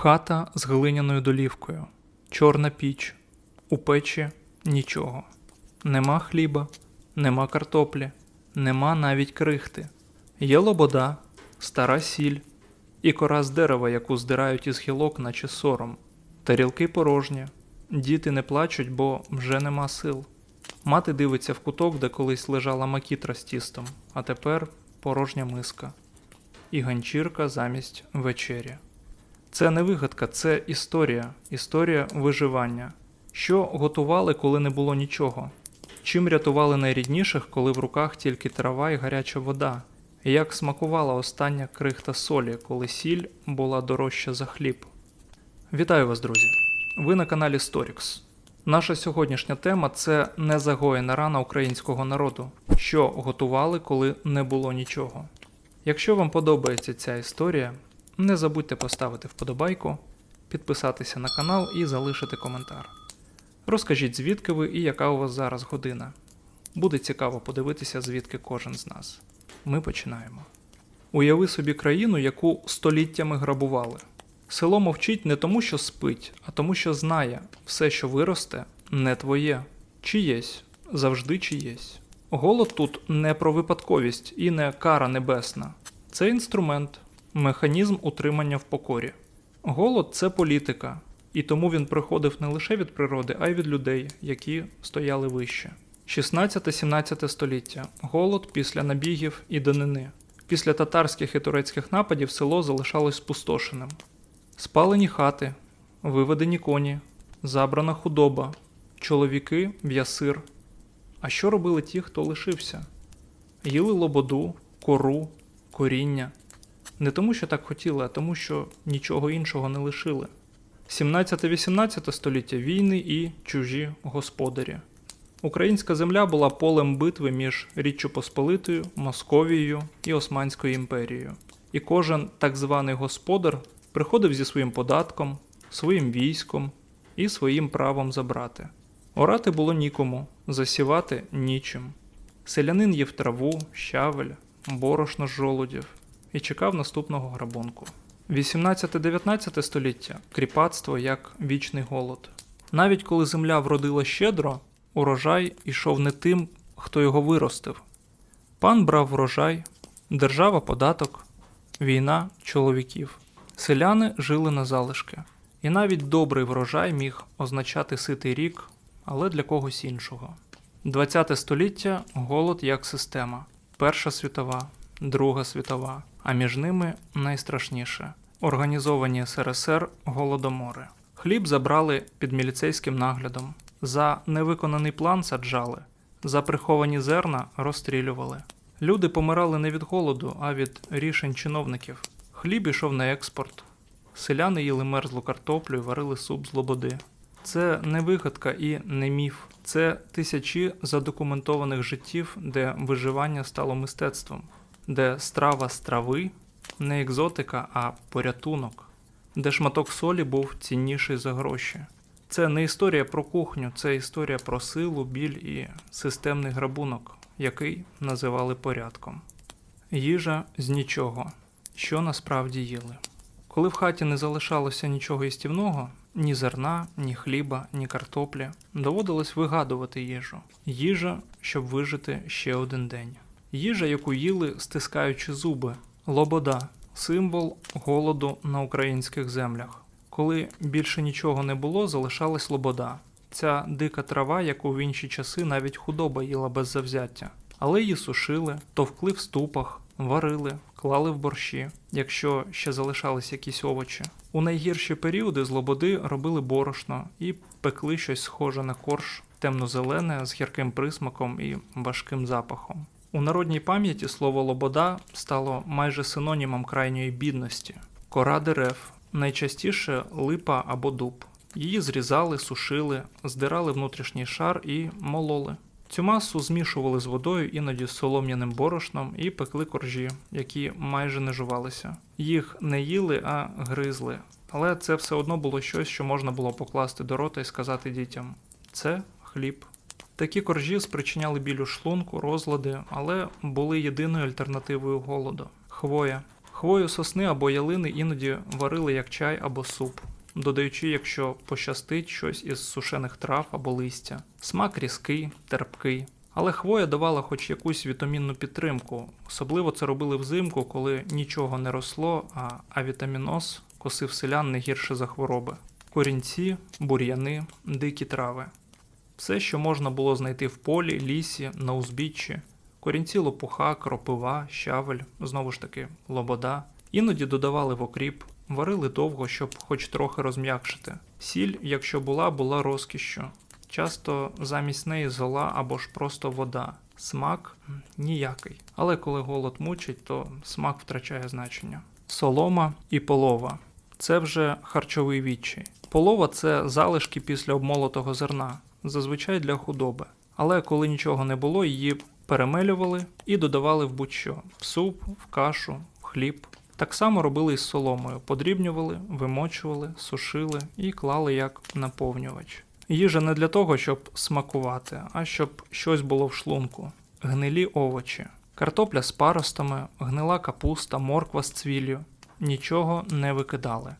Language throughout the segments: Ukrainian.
Хата з глиняною долівкою, чорна піч, у печі нічого. Нема хліба, нема картоплі, нема навіть крихти. Є лобода, стара сіль і кора з дерева, яку здирають із гілок, наче сором. Тарілки порожні, діти не плачуть, бо вже нема сил. Мати дивиться в куток, де колись лежала макітра з тістом, а тепер порожня миска. І ганчірка замість вечері. Це не вигадка, це історія, історія виживання. Що готували, коли не було нічого? Чим рятували найрідніших, коли в руках тільки трава і гаряча вода? Як смакувала остання крихта солі, коли сіль була дорожча за хліб? Вітаю вас, друзі! Ви на каналі Storix. Наша сьогоднішня тема це незагоєна рана українського народу, що готували, коли не було нічого. Якщо вам подобається ця історія, не забудьте поставити вподобайку, підписатися на канал і залишити коментар. Розкажіть, звідки ви і яка у вас зараз година. Буде цікаво подивитися, звідки кожен з нас. Ми починаємо. Уяви собі країну, яку століттями грабували. Село мовчить не тому, що спить, а тому, що знає, все, що виросте, не твоє. Чиєсь, завжди чиєсь. Голод тут не про випадковість і не кара небесна. Це інструмент, механізм утримання в покорі. Голод це політика, і тому він приходив не лише від природи, а й від людей, які стояли вище. 16-17 століття голод після набігів і данини. Після татарських і турецьких нападів село залишалось спустошеним. Спалені хати, виведені коні, забрана худоба, чоловіки в ясир. А що робили ті, хто лишився? Їли лободу, кору, коріння. Не тому, що так хотіли, а тому, що нічого іншого не лишили. 17-18 століття війни і чужі господарі. Українська земля була полем битви між Річчю Посполитою, Московією і Османською імперією. І кожен так званий господар приходив зі своїм податком, своїм військом і своїм правом забрати. Орати було нікому, засівати нічим. Селянин їв траву, щавель, борошно з жолудів і чекав наступного грабунку. 18-19 століття кріпацтво як вічний голод. Навіть коли земля вродила щедро, урожай ішов не тим, хто його виростив. Пан брав врожай, держава податок, війна чоловіків. Селяни жили на залишки. І навіть добрий врожай міг означати ситий рік, але для когось іншого. 20 століття голод як система. Перша світова, Друга світова, а між ними найстрашніше організовані СРСР голодомори. Хліб забрали під міліцейським наглядом, за невиконаний план саджали, за приховані зерна розстрілювали. Люди помирали не від голоду, а від рішень чиновників. Хліб ішов на експорт. Селяни їли мерзлу картоплю і варили суп з лободи. Це не вигадка і не міф. Це тисячі задокументованих життів, де виживання стало мистецтвом, де страва з трави не екзотика, а порятунок, де шматок солі був цінніший за гроші. Це не історія про кухню, це історія про силу, біль і системний грабунок, який називали порядком. Їжа з нічого, що насправді їли. Коли в хаті не залишалося нічого їстівного, ні зерна, ні хліба, ні картоплі, доводилось вигадувати їжу. Їжа, щоб вижити ще один день. Їжа, яку їли, стискаючи зуби, лобода символ голоду на українських землях. Коли більше нічого не було, залишалась лобода. Ця дика трава, яку в інші часи навіть худоба їла без завзяття. Але її сушили, товкли в ступах, варили, клали в борщі, якщо ще залишались якісь овочі. У найгірші періоди з лободи робили борошно і пекли щось схоже на корж, темно-зелене з гірким присмаком і важким запахом. У народній пам'яті слово лобода стало майже синонімом крайньої бідності. Кора дерев, найчастіше липа або дуб. Її зрізали, сушили, здирали внутрішній шар і мололи. Цю масу змішували з водою, іноді з солом'яним борошном, і пекли коржі, які майже не жувалися. Їх не їли, а гризли. Але це все одно було щось, що можна було покласти до рота і сказати дітям: це хліб. Такі коржі спричиняли біль у шлунку, розлади, але були єдиною альтернативою голоду. Хвоя. Хвою сосни або ялини іноді варили як чай або суп, додаючи, якщо пощастить щось із сушених трав або листя. Смак різкий, терпкий. Але хвоя давала хоч якусь вітамінну підтримку. Особливо це робили взимку, коли нічого не росло, а авітаміноз косив селян не гірше за хвороби. Корінці, бур'яни, дикі трави. Все, що можна було знайти в полі, лісі, на узбіччі. Корінці лопуха, кропива, щавель, знову ж таки, лобода. Іноді додавали в окріп, варили довго, щоб хоч трохи розм'якшити. Сіль, якщо була, була розкішшю. Часто замість неї зола або ж просто вода. Смак ніякий. Але коли голод мучить, то смак втрачає значення. Солома і полова це вже харчовий відчай. Полова це залишки після обмолотого зерна, зазвичай для худоби. Але коли нічого не було, її перемелювали і додавали в будь-що в суп, в кашу, в хліб. Так само робили із соломою, подрібнювали, вимочували, сушили і клали як наповнювач. Їжа не для того, щоб смакувати, а щоб щось було в шлунку. Гнилі овочі, картопля з паростами, гнила капуста, морква з цвіллю. Нічого не викидали.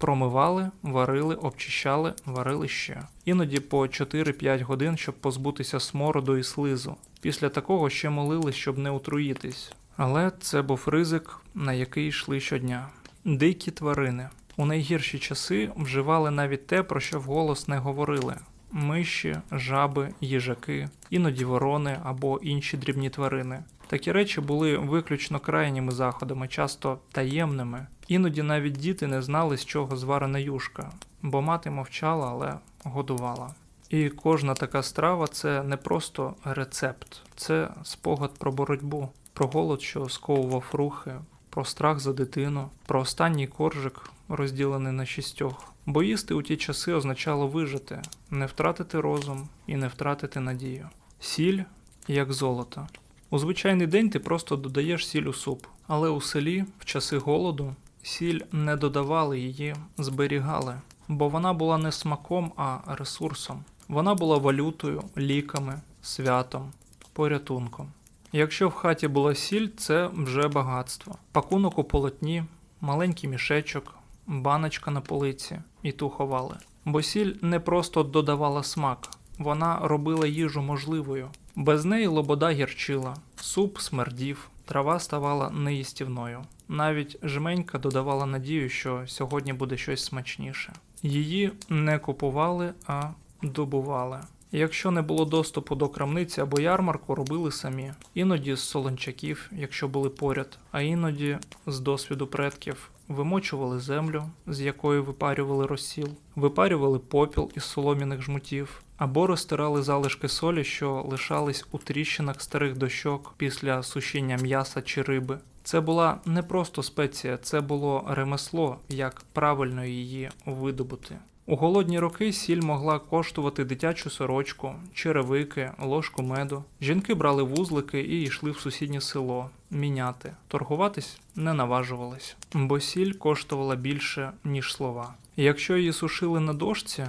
Промивали, варили, обчищали, варили ще. Іноді по 4-5 годин, щоб позбутися смороду і слизу. Після такого ще молились, щоб не отруїтись. Але це був ризик, на який йшли щодня. Дикі тварини. У найгірші часи вживали навіть те, про що вголос не говорили: миші, жаби, їжаки, іноді ворони або інші дрібні тварини. Такі речі були виключно крайніми заходами, часто таємними. Іноді навіть діти не знали, з чого зварена юшка, бо мати мовчала, але годувала. І кожна така страва це не просто рецепт, це спогад про боротьбу, про голод, що сковував рухи, про страх за дитину, про останній коржик, розділений на шістьох. Бо їсти у ті часи означало вижити, не втратити розум і не втратити надію. Сіль як золото. У звичайний день ти просто додаєш сіль у суп, але у селі в часи голоду сіль не додавали її, зберігали, бо вона була не смаком, а ресурсом. Вона була валютою, ліками, святом, порятунком. Якщо в хаті була сіль, це вже багатство. Пакунок у полотні, маленький мішечок, баночка на полиці і ту ховали. Бо сіль не просто додавала смак, вона робила їжу можливою. Без неї лобода гірчила, суп смердів, трава ставала неїстівною. Навіть жменька додавала надію, що сьогодні буде щось смачніше. Її не купували, а добували. Якщо не було доступу до крамниці або ярмарку, робили самі. Іноді з солончаків, якщо були поряд, а іноді з досвіду предків. Вимочували землю, з якої випарювали розсіл, випарювали попіл із солом'яних жмутів, або розтирали залишки солі, що лишались у тріщинах старих дощок після сушіння м'яса чи риби. Це була не просто спеція, це було ремесло, як правильно її видобути. У голодні роки сіль могла коштувати дитячу сорочку, черевики, ложку меду. Жінки брали вузлики і йшли в сусіднє село міняти. Торгуватись не наважувались, бо сіль коштувала більше, ніж слова. Якщо її сушили на дошці,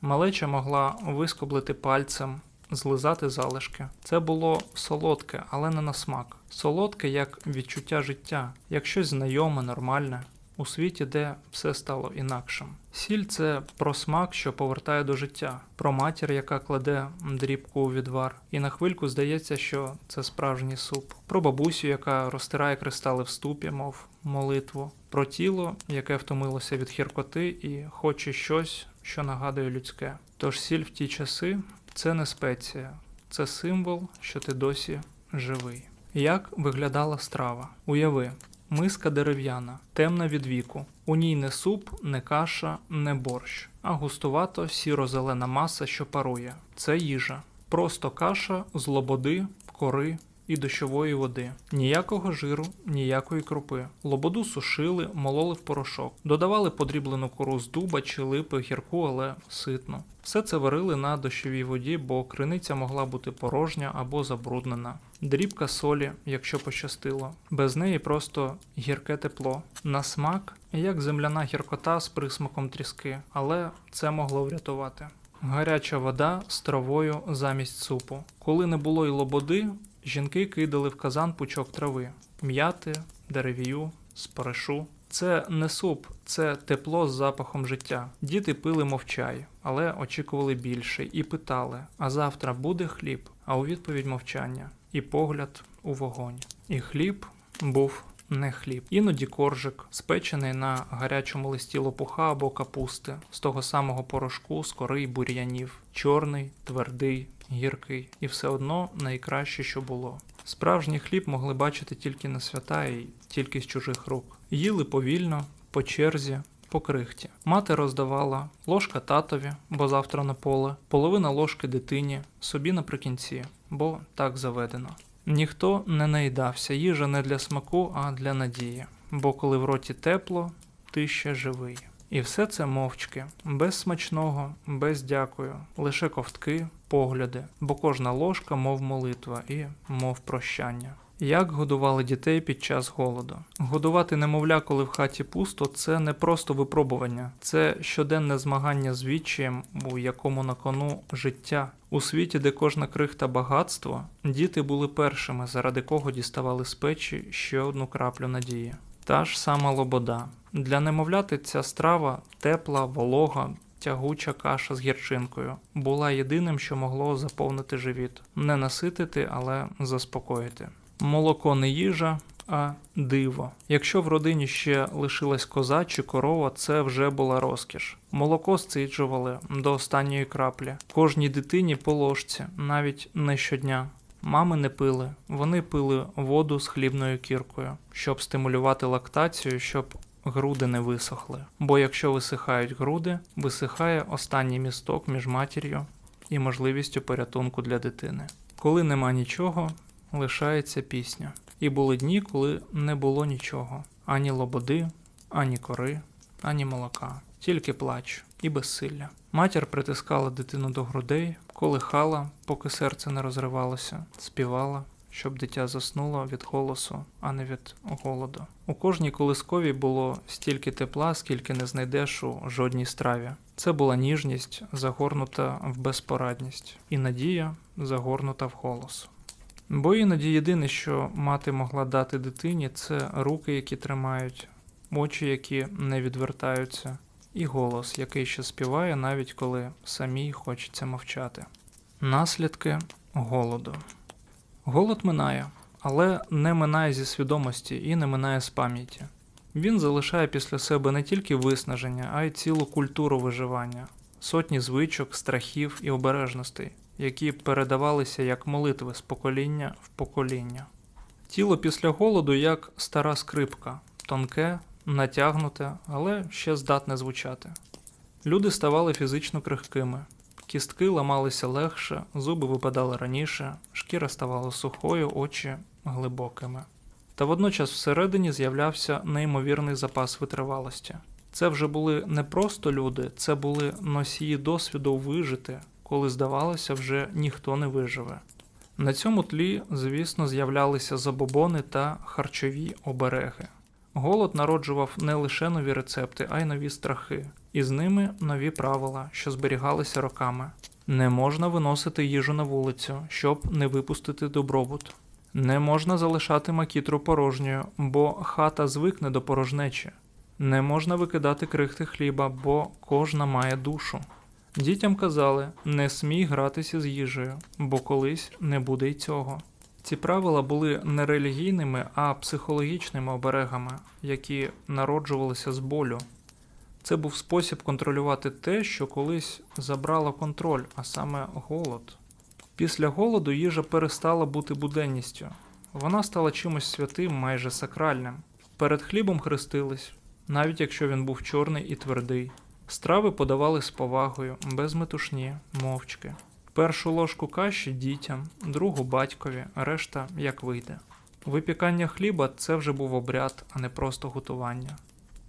малеча могла вискоблити пальцем, злизати залишки. Це було солодке, але не на смак. Солодке як відчуття життя, як щось знайоме, нормальне. У світі, де все стало інакшим. Сіль це про смак, що повертає до життя, про матір, яка кладе дрібку у відвар, і на хвильку здається, що це справжній суп, про бабусю, яка розтирає кристали в ступі, мов молитву, про тіло, яке втомилося від гіркоти і хоче щось, що нагадує людське. Тож сіль в ті часи це не спеція, це символ, що ти досі живий. Як виглядала страва? Уяви, Миска дерев'яна, темна від віку. У ній не суп, не каша, не борщ, а густувато сіро-зелена маса, що парує. Це їжа. Просто каша з лободи, кори і дощової води. Ніякого жиру, ніякої крупи. Лободу сушили, мололи в порошок, додавали подріблену кору з дуба чи липи гірку, але ситну. Все це варили на дощовій воді, бо криниця могла бути порожня або забруднена. Дрібка солі, якщо пощастило. Без неї просто гірке тепло. На смак, як земляна гіркота з присмаком тріски, але це могло врятувати. Гаряча вода з травою замість супу. Коли не було й лободи, жінки кидали в казан пучок трави, м'яти, деревію, споришу. Це не суп, це тепло з запахом життя. Діти пили мовчай, але очікували більше і питали: а завтра буде хліб? А у відповідь мовчання і погляд у вогонь. І хліб був не хліб. Іноді коржик, спечений на гарячому листі лопуха або капусти, з того самого порошку, з й бур'янів, чорний, твердий, гіркий, і все одно найкраще, що було. Справжній хліб могли бачити тільки на свята і тільки з чужих рук. Їли повільно, по черзі, по крихті. Мати роздавала ложка татові, бо завтра на поле, половина ложки дитині, собі наприкінці, бо так заведено. Ніхто не наїдався, їжа не для смаку, а для надії. Бо коли в роті тепло, ти ще живий. І все це мовчки, без смачного, без дякую, лише ковтки, погляди, бо кожна ложка, мов молитва і мов прощання. Як годували дітей під час голоду? Годувати немовля, коли в хаті пусто, це не просто випробування, це щоденне змагання з відчаєм, у якому на кону життя. У світі, де кожна крихта багатство, діти були першими, заради кого діставали з печі ще одну краплю надії. Та ж сама лобода. Для немовляти ця страва тепла, волога, тягуча каша з гірчинкою була єдиним, що могло заповнити живіт, не наситити, але заспокоїти. Молоко не їжа, а диво. Якщо в родині ще лишилась коза чи корова, це вже була розкіш. Молоко сциджували до останньої краплі. Кожній дитині по ложці, навіть не щодня. Мами не пили, вони пили воду з хлібною кіркою, щоб стимулювати лактацію, щоб груди не висохли. Бо якщо висихають груди, висихає останній місток між матір'ю і можливістю порятунку для дитини. Коли нема нічого, лишається пісня. І були дні, коли не було нічого: ані лободи, ані кори, ані молока, тільки плач і безсилля. Матір притискала дитину до грудей, колихала, поки серце не розривалося, співала, щоб дитя заснуло від голосу, а не від голоду. У кожній колисковій було стільки тепла, скільки не знайдеш у жодній страві. Це була ніжність, загорнута в безпорадність, і надія, загорнута в голос. Бо іноді єдине, що мати могла дати дитині, це руки, які тримають, очі, які не відвертаються, і голос, який ще співає, навіть коли самій хочеться мовчати. Наслідки голоду. Голод минає, але не минає зі свідомості і не минає з пам'яті. Він залишає після себе не тільки виснаження, а й цілу культуру виживання, сотні звичок, страхів і обережностей, які передавалися як молитви з покоління в покоління. Тіло після голоду як стара скрипка, тонке, натягнуте, але ще здатне звучати. Люди ставали фізично крихкими, кістки ламалися легше, зуби випадали раніше, шкіра ставала сухою, очі глибокими. Та водночас всередині з'являвся неймовірний запас витривалості. Це вже були не просто люди, це були носії досвіду вижити, коли здавалося, вже ніхто не виживе. На цьому тлі, звісно, з'являлися забобони та харчові обереги. Голод народжував не лише нові рецепти, а й нові страхи, і з ними нові правила, що зберігалися роками. Не можна виносити їжу на вулицю, щоб не випустити добробут. Не можна залишати макітру порожньою, бо хата звикне до порожнечі. Не можна викидати крихти хліба, бо кожна має душу. Дітям казали, не смій гратися з їжею, бо колись не буде й цього. Ці правила були не релігійними, а психологічними оберегами, які народжувалися з болю. Це був спосіб контролювати те, що колись забрало контроль, а саме голод. Після голоду їжа перестала бути буденністю. Вона стала чимось святим, майже сакральним. Перед хлібом хрестились, навіть якщо він був чорний і твердий. Страви подавали з повагою, без метушні, мовчки. Першу ложку каші дітям, другу батькові, решта як вийде. Випікання хліба це вже був обряд, а не просто готування.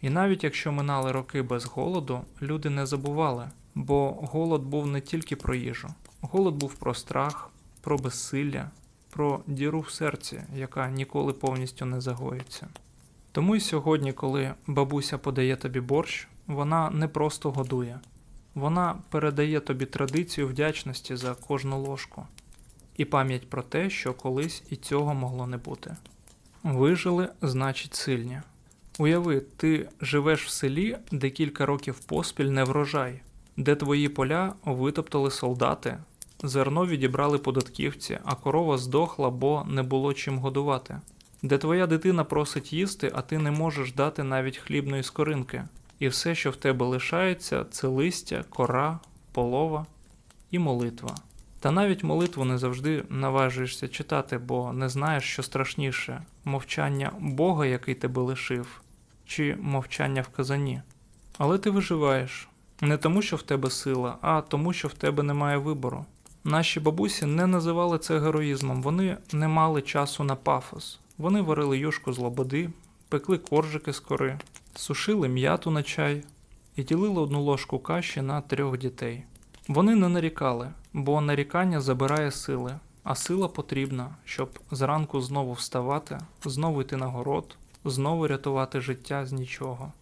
І навіть якщо минали роки без голоду, люди не забували, бо голод був не тільки про їжу. Голод був про страх, про безсилля, про діру в серці, яка ніколи повністю не загоїться. Тому й сьогодні, коли бабуся подає тобі борщ, вона не просто годує, вона передає тобі традицію вдячності за кожну ложку і пам'ять про те, що колись і цього могло не бути. Вижили, значить, сильні. Уяви, ти живеш в селі, де кілька років поспіль не врожай, де твої поля витоптали солдати, зерно відібрали податківці, а корова здохла, бо не було чим годувати, де твоя дитина просить їсти, а ти не можеш дати навіть хлібної скоринки, і все, що в тебе лишається, це листя, кора, полова і молитва. Та навіть молитву не завжди наважуєшся читати, бо не знаєш, що страшніше мовчання Бога, який тебе лишив, чи мовчання в казані. Але ти виживаєш не тому, що в тебе сила, а тому, що в тебе немає вибору. Наші бабусі не називали це героїзмом, вони не мали часу на пафос. Вони варили юшку з лободи, пекли коржики з кори, сушили м'яту на чай і ділили одну ложку каші на трьох дітей. Вони не нарікали, бо нарікання забирає сили, а сила потрібна, щоб зранку знову вставати, знову йти на город, знову рятувати життя з нічого.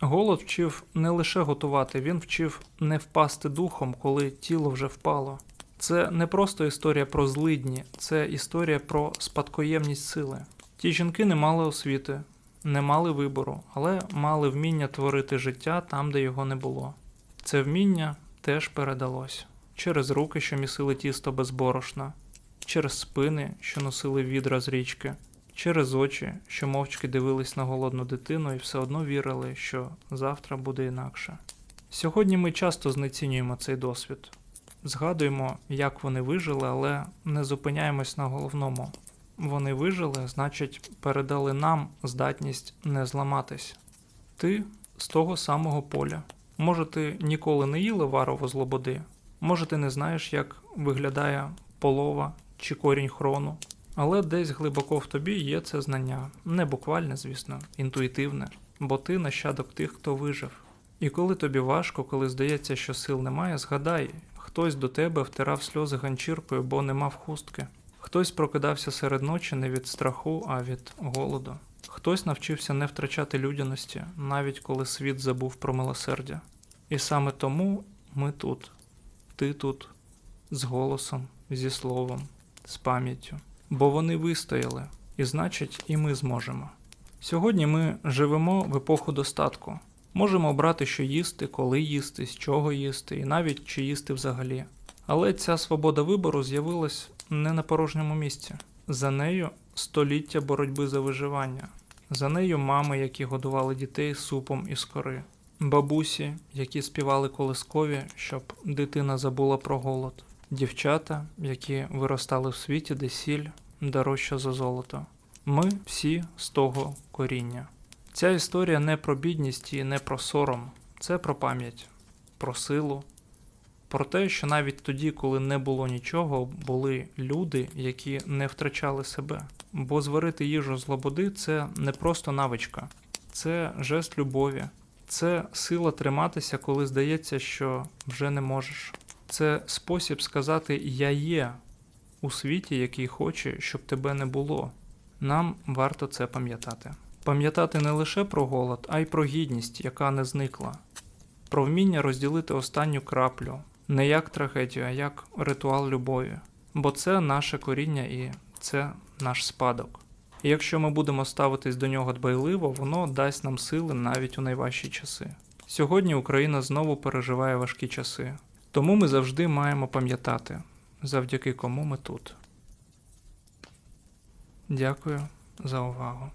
Голод вчив не лише готувати, він вчив не впасти духом, коли тіло вже впало. Це не просто історія про злидні, це історія про спадкоємність сили. Ті жінки не мали освіти, не мали вибору, але мали вміння творити життя там, де його не було. Це вміння теж передалось через руки, що місили тісто без борошна, через спини, що носили відра з річки, через очі, що мовчки дивились на голодну дитину і все одно вірили, що завтра буде інакше. Сьогодні ми часто знецінюємо цей досвід, згадуємо, як вони вижили, але не зупиняємось на головному. Вони вижили, значить, передали нам здатність не зламатись. Ти з того самого поля. Може, ти ніколи не їла варову з лободи, може, ти не знаєш, як виглядає полова чи корінь хрону, але десь глибоко в тобі є це знання, не буквальне, звісно, інтуїтивне, бо ти нащадок тих, хто вижив. І коли тобі важко, коли здається, що сил немає, згадай, хтось до тебе втирав сльози ганчіркою, бо не мав хустки. Хтось прокидався серед ночі не від страху, а від голоду. Хтось навчився не втрачати людяності, навіть коли світ забув про милосердя. І саме тому ми тут, ти тут, з голосом, зі словом, з пам'яттю. Бо вони вистояли, і значить, і ми зможемо. Сьогодні ми живемо в епоху достатку. Можемо обрати, що їсти, коли їсти, з чого їсти, і навіть чи їсти взагалі. Але ця свобода вибору з'явилась не на порожньому місці. За нею століття боротьби за виживання. За нею мами, які годували дітей супом із кори, бабусі, які співали колискові, щоб дитина забула про голод, дівчата, які виростали в світі, де сіль дорожча за золото. Ми всі з того коріння. Ця історія не про бідність і не про сором, це про пам'ять, про силу, про те, що навіть тоді, коли не було нічого, були люди, які не втрачали себе. Бо зварити їжу з лободи це не просто навичка, це жест любові, це сила триматися, коли здається, що вже не можеш. Це спосіб сказати Я є у світі, який хоче, щоб тебе не було. Нам варто це пам'ятати. Пам'ятати не лише про голод, а й про гідність, яка не зникла, про вміння розділити останню краплю, не як трагедію, а як ритуал любові. Бо це наше коріння і це наш спадок. І якщо ми будемо ставитись до нього дбайливо, воно дасть нам сили навіть у найважчі часи. Сьогодні Україна знову переживає важкі часи, тому ми завжди маємо пам'ятати, завдяки кому ми тут. Дякую за увагу.